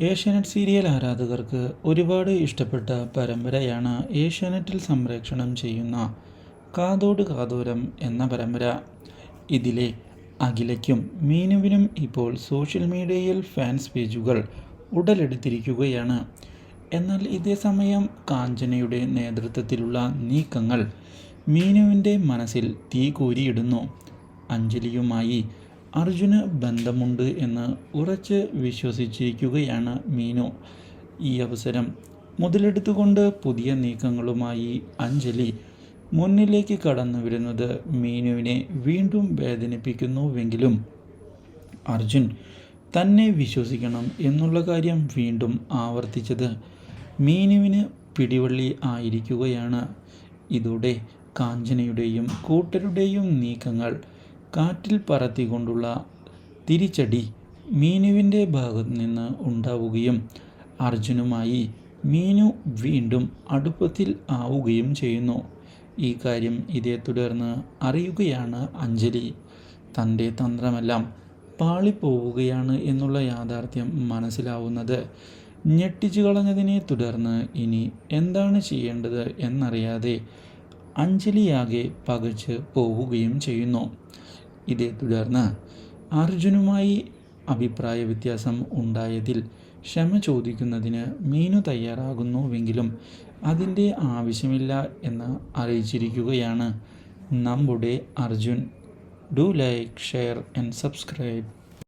Asianet serial ആരാധകർക്ക് ഒരുപാട് ഇഷ്ടപ്പെട്ട പരമ്പരയാണ് ഏഷ്യാനെറ്റിൽ സംപ്രേക്ഷണം ചെയ്യുന്ന കാതോട് കാതോരം എന്ന പരമ്പര. ഇതിലെ അഖിലയ്ക്കും മീനുവിനും ഇപ്പോൾ സോഷ്യൽ മീഡിയയിൽ ഫാൻസ് പേജുകൾ ഉടലെടുത്തിരിക്കുകയാണ്. എന്നാൽ ഇതേസമയം കാഞ്ചനയുടെ നേതൃത്വത്തിലുള്ള നീക്കങ്ങൾ മീനുവിന്റെ മനസ്സിൽ തീ കോരിയിടുന്നു. അഞ്ജലിയുമായി അർജുന് ബന്ധമുണ്ട് എന്ന് ഉറച്ച് വിശ്വസിച്ചിരിക്കുകയാണ് മീനു. ഈ അവസരം മുതലെടുത്തുകൊണ്ട് പുതിയ നീക്കങ്ങളുമായി അഞ്ജലി മുന്നിലേക്ക് കടന്നു വരുന്നത് മീനുവിനെ വീണ്ടും വേദനിപ്പിക്കുന്നുവെങ്കിലും അർജുൻ തന്നെ വിശ്വസിക്കണം എന്നുള്ള കാര്യം വീണ്ടും ആവർത്തിച്ചത് മീനുവിന് പിടിവള്ളി ആയിരിക്കുകയാണ്. ഇതോടെ കാഞ്ചനയുടെയും കൂട്ടരുടെയും നീക്കങ്ങൾ കാറ്റിൽ പറത്തിക്കൊണ്ടുള്ള തിരിച്ചടി മീനുവിന്റെ ഭാഗത്തു നിന്ന് ഉണ്ടാവുകയും അർജുനുമായി മീനു വീണ്ടും അടുപ്പത്തിൽ ആവുകയും ചെയ്യുന്നു. ഈ കാര്യം ഇതേ തുടർന്ന് അറിയുകയാണ് അഞ്ജലി. തന്റെ തന്ത്രമെല്ലാം പാളിപ്പോവുകയാണ് എന്നുള്ള യാഥാർത്ഥ്യം മനസ്സിലാവുന്നത്. ഞെട്ടിച്ചു കളഞ്ഞതിനെ തുടർന്ന് ഇനി എന്താണ് ചെയ്യേണ്ടത് എന്നറിയാതെ അഞ്ജലിയാകെ പകച്ച് പോവുകയും ചെയ്യുന്നു. ഇതേ തുടർന്ന് അർജുനുമായി അഭിപ്രായ വ്യത്യാസം ഉണ്ടായതിൽ ക്ഷമ ചോദിക്കുന്നതിന് മീനു തയ്യാറാകുന്നുവെങ്കിലും അതിന്റെ ആവശ്യമില്ല എന്ന് അറിയിച്ചിരിക്കുകയാണ്. നമ്മുടെ Arjun do like share and subscribe.